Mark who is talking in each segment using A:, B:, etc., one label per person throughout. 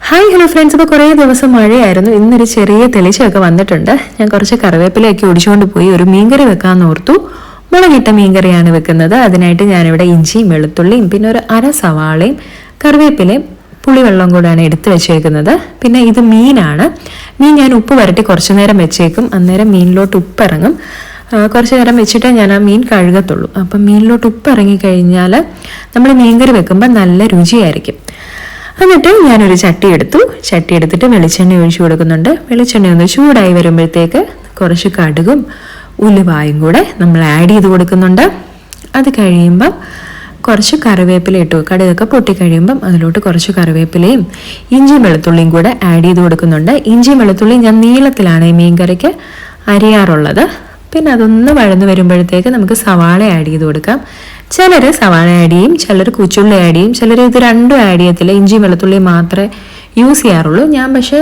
A: Hi hello friends ഇപ്പോൾ കുറേ ദിവസം മഴയായിരുന്നു. ഇന്നൊരു ചെറിയ തെളിച്ചൊക്കെ വന്നിട്ടുണ്ട്. ഞാൻ കുറച്ച് കറിവേപ്പിലയൊക്കെ ഒടിച്ചുകൊണ്ട് പോയി ഒരു മീൻകറി വെക്കാമെന്ന് ഓർത്തു. മുളകിട്ട മീൻകറിയാണ് വെക്കുന്നത്. അതിനായിട്ട് ഞാനിവിടെ ഇഞ്ചിയും വെളുത്തുള്ളിയും പിന്നെ ഒരു അര സവാളയും കറിവേപ്പിലയും പുളിവെള്ളം കൂടാണ് എടുത്തു വെച്ചേക്കുന്നത്. പിന്നെ ഇത് മീനാണ്. മീൻ ഞാൻ ഉപ്പ് വരട്ടി കുറച്ചു നേരം വെച്ചേക്കും. അന്നേരം മീനിലോട്ട് ഉപ്പ് ഇറങ്ങും ആ, കുറച്ച് നേരം വെച്ചിട്ടേ ഞാൻ ആ മീൻ കഴുകത്തുള്ളൂ. അപ്പം മീനിലോട്ട് ഉപ്പ് ഇറങ്ങി കഴിഞ്ഞാൽ നമ്മൾ മീൻകറി വെക്കുമ്പോൾ നല്ല രുചിയായിരിക്കും. എന്നിട്ട് ഞാനൊരു ചട്ടി എടുത്തു. ചട്ടി എടുത്തിട്ട് വെളിച്ചെണ്ണ ഒഴിച്ചു കൊടുക്കുന്നുണ്ട്. വെളിച്ചെണ്ണ ഒന്ന് ചൂടായി വരുമ്പോഴത്തേക്ക് കുറച്ച് കടുകും ഉലുവായും കൂടെ നമ്മൾ ആഡ് ചെയ്ത് കൊടുക്കുന്നുണ്ട്. അത് കഴിയുമ്പം കുറച്ച് കറിവേപ്പില ഇട്ടു. കടുകൊക്കെ പൊട്ടി കഴിയുമ്പം അതിലോട്ട് കുറച്ച് കറിവേപ്പിലയും ഇഞ്ചിയും വെളുത്തുള്ളിയും കൂടെ ആഡ് ചെയ്ത് കൊടുക്കുന്നുണ്ട്. ഇഞ്ചിയും വെളുത്തുള്ളിയും ഞാൻ നീളത്തിലാണ് ഈ മീൻകറിക്ക് അരിയാറുള്ളത്. പിന്നെ അതൊന്ന് വഴന്നു വരുമ്പോഴത്തേക്ക് നമുക്ക് സവാള ആഡ് ചെയ്ത് കൊടുക്കാം. ചിലർ സവാള ആഡ് ചെയ്യും ചിലർ കുച്ചുള്ളി ആഡ് ചെയ്യും ചിലർ ഇത് രണ്ടും ആഡ് ചെയ്യത്തില്ല. ഇഞ്ചിയും വെളുത്തുള്ളിയും മാത്രമേ യൂസ് ചെയ്യാറുള്ളൂ. ഞാൻ പക്ഷേ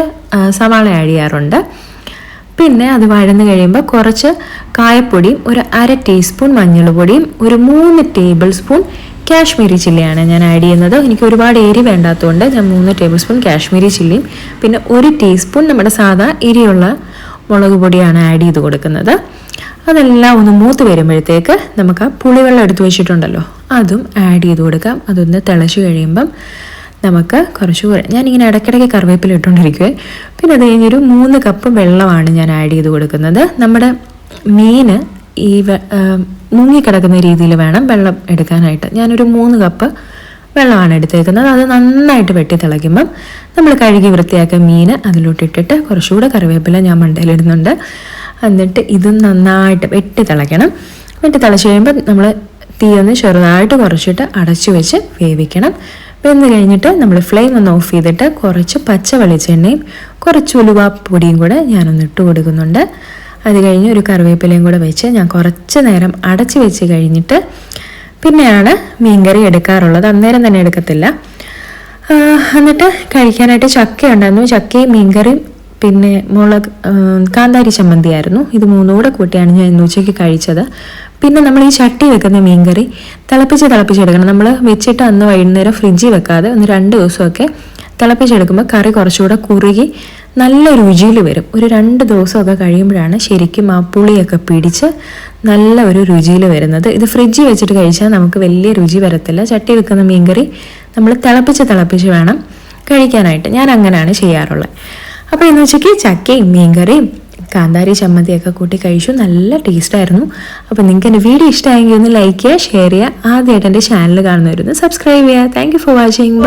A: സവാള ആഡ് ചെയ്യാറുണ്ട്. പിന്നെ അത് വഴന്ന് കഴിയുമ്പോൾ കുറച്ച് കായപ്പൊടിയും ഒരു അര ടീസ്പൂൺ മഞ്ഞൾപ്പൊടിയും ഒരു മൂന്ന് ടേബിൾ സ്പൂൺ കാശ്മീരി ചില്ലിയാണ് ഞാൻ ആഡ് ചെയ്യുന്നത്. എനിക്ക് ഒരുപാട് എരി വേണ്ടാത്തതുകൊണ്ട് ഞാൻ മൂന്ന് ടേബിൾ സ്പൂൺ കാശ്മീരി ചില്ലിയും പിന്നെ ഒരു ടീസ്പൂൺ നമ്മുടെ സാധാ എരിയുള്ള മുളക് പൊടിയാണ് ആഡ് ചെയ്ത് കൊടുക്കുന്നത്. അതെല്ലാം ഒന്ന് മൂത്ത് വരുമ്പോഴത്തേക്ക് നമുക്ക് ആ പുളിവെള്ളം എടുത്തു വെച്ചിട്ടുണ്ടല്ലോ. അതും ആഡ് ചെയ്ത് കൊടുക്കാം. അതൊന്ന് തിളച്ച് കഴിയുമ്പം നമുക്ക് കുറച്ച് ഞാനിങ്ങനെ ഇടയ്ക്കിടയ്ക്ക് കറിവേപ്പില ഇട്ടുകൊണ്ടിരിക്കുവേ. പിന്നെ അത് കഴിഞ്ഞൊരു മൂന്ന് കപ്പ് വെള്ളമാണ് ഞാൻ ആഡ് ചെയ്ത് കൊടുക്കുന്നത്. നമ്മുടെ മീന് ഈ മുങ്ങിക്കിടക്കുന്ന രീതിയിൽ വേണം വെള്ളം എടുക്കാനായിട്ട്. ഞാനൊരു മൂന്ന് കപ്പ് വെള്ളമാണ് എടുത്തേക്കുന്നത്. അത് നന്നായിട്ട് വെട്ടി തിളയ്ക്കുമ്പം നമ്മൾ കഴുകി വൃത്തിയാക്കിയ മീൻ അതിലോട്ടിട്ടിട്ട് കുറച്ചുകൂടെ കറിവേപ്പില ഞാൻ മണ്ടയിലിടുന്നുണ്ട് എന്നിട്ട് ഇതും നന്നായിട്ട് വെട്ടി തിളയ്ക്കണം. വെട്ടി തിളച്ച് കഴിയുമ്പോൾ നമ്മൾ തീ ഒന്ന് ചെറുതായിട്ട് കുറച്ചിട്ട് അടച്ചു വെച്ച് വേവിക്കണം. വെന്ത് കഴിഞ്ഞിട്ട് നമ്മൾ ഫ്ലെയിം ഒന്ന് ഓഫ് ചെയ്തിട്ട് കുറച്ച് പച്ച വെളിച്ചെണ്ണയും കുറച്ച് ഉലുവാപ്പൊടിയും കൂടെ ഞാനൊന്ന് ഇട്ട് കൊടുക്കുന്നുണ്ട്. അത് കഴിഞ്ഞ് ഒരു കറിവേപ്പിലയും കൂടെ വെച്ച് ഞാൻ കുറച്ച് നേരം അടച്ചു വെച്ച് കഴിഞ്ഞിട്ട് പിന്നെയാണ് മീൻകറി എടുക്കാറുള്ളത്. അന്നേരം തന്നെ എടുക്കത്തില്ല. എന്നിട്ട് കഴിക്കാനായിട്ട് ചക്ക ഉണ്ടായിരുന്നു ചക്കയും മീൻകറിയും പിന്നെ മുളക് കാന്താരി ചമ്മന്തി ആയിരുന്നു. ഇത് മൂന്നുകൂടെ കൂട്ടിയാണ് ഞാൻ ഇന്ന് ഉച്ചയ്ക്ക് കഴിച്ചത്. പിന്നെ നമ്മൾ ഈ ചട്ടി വെക്കുന്ന മീൻകറി തിളപ്പിച്ച് തിളപ്പിച്ചെടുക്കണം നമ്മൾ വെച്ചിട്ട് അന്ന് വൈകുന്നേരം ഫ്രിഡ്ജിൽ വെക്കാതെ ഒന്ന് രണ്ട് ദിവസമൊക്കെ തിളപ്പിച്ചെടുക്കുമ്പോൾ കറി കുറച്ചുകൂടെ കുറുകി നല്ല രുചിയിൽ വരും. ഒരു രണ്ട് ദിവസമൊക്കെ കഴിയുമ്പോഴാണ് ശരിക്കും ആ പുളിയൊക്കെ പിടിച്ച് നല്ല ഒരു രുചിയിൽ വരുന്നത്. ഇത് ഫ്രിഡ്ജിൽ വെച്ചിട്ട് കഴിച്ചാൽ നമുക്ക് വലിയ രുചി വരത്തില്ല. ചട്ടി വെക്കുന്ന മീൻകറി നമ്മൾ തിളപ്പിച്ച് തിളപ്പിച്ച് വേണം കഴിക്കാനായിട്ട്. ഞാൻ അങ്ങനെയാണ് ചെയ്യാറുള്ളത്. അപ്പോൾ ഇന്ന് ഉച്ചയ്ക്ക് ചക്കയും മീൻകറിയും കാന്താരി ചമ്മന്തിയൊക്കെ കൂട്ടി കഴിച്ചു. നല്ല ടേസ്റ്റായിരുന്നു അപ്പോൾ നിങ്ങൾക്ക് എന്റെ വീഡിയോ ഇഷ്ടമായെങ്കിൽ ഒന്ന് ലൈക്ക് ചെയ്യുക ഷെയർ ചെയ്യുക. ആദ്യമായിട്ട് എന്റെ ചാനൽ കാണുന്നവരൊന്ന് സബ്സ്ക്രൈബ് ചെയ്യുക. Thank for watching